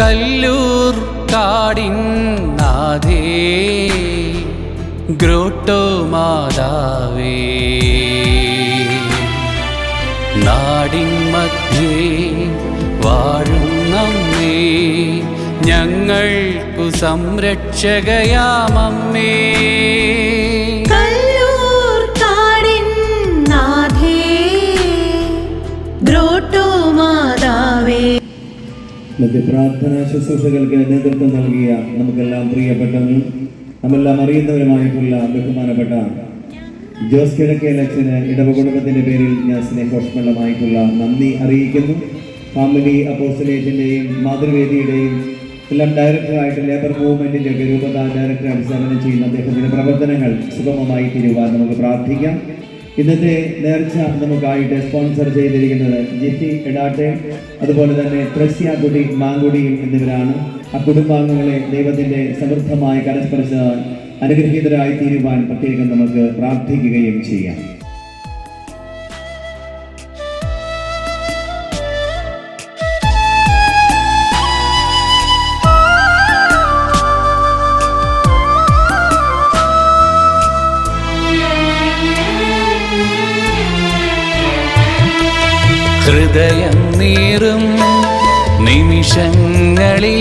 കല്ലൂർ കാടിൻ നാഥേ ഗ്രോട്ടോ മാതാവേ. നാടിൻ മധ്യേ വാഴുന്നമ്മേ ഞങ്ങൾക്കു സംരക്ഷകയാമമ്മേ. കല്ലൂർ മാ മറ്റ് പ്രാർത്ഥനാ ശുശ്രൂഷകൾക്ക് നേതൃത്വം നൽകിയ നമുക്കെല്ലാം പ്രിയപ്പെട്ടവരും നമ്മെല്ലാം അറിയുന്നവരുമായിട്ടുള്ള ബഹുമാനപ്പെട്ട ജോസ് കിഴക്കേ ലക്ഷന് ഇടവ കുടുംബത്തിന്റെ പേരിൽ ഞാൻ സ്നേഹോഷ്മളമായിട്ടുള്ള നന്ദി അറിയിക്കുന്നു. ഫാമിലി അപ്പോസ്റ്റലേറ്റിന്റെയും മാതൃവേദിയുടെയും എല്ലാം ഡയറക്ടറായിട്ട് ലേബർ മൂവ്മെന്റിന്റെ ഒക്കെ രൂപത ഡയറക്ടറെ അനുസരണം ചെയ്യുന്ന അദ്ദേഹത്തിന്റെ പ്രവർത്തനങ്ങൾ സുഗമമായി തീരുവാൻ നമുക്ക് പ്രാർത്ഥിക്കാം. ഇന്നത്തെ നേർച്ച നമുക്കായിട്ട് സ്പോൺസർ ചെയ്തിരിക്കുന്നത് ജിറ്റി എടാട്ടെ അതുപോലെ തന്നെ ത്രസ്യാക്കുടി മാങ്കുടിയും എന്നിവരാണ്. ആ കുടുംബാംഗങ്ങളെ ദൈവത്തിന്റെ സമൃദ്ധമായ കരസ്പർശ അനുഗ്രഹീതരായി തീരുവാൻ പ്രത്യേകം നമുക്ക് പ്രാർത്ഥിക്കുകയും ചെയ്യാം. ഹൃദയം നീറും നിമിഷങ്ങളിൽ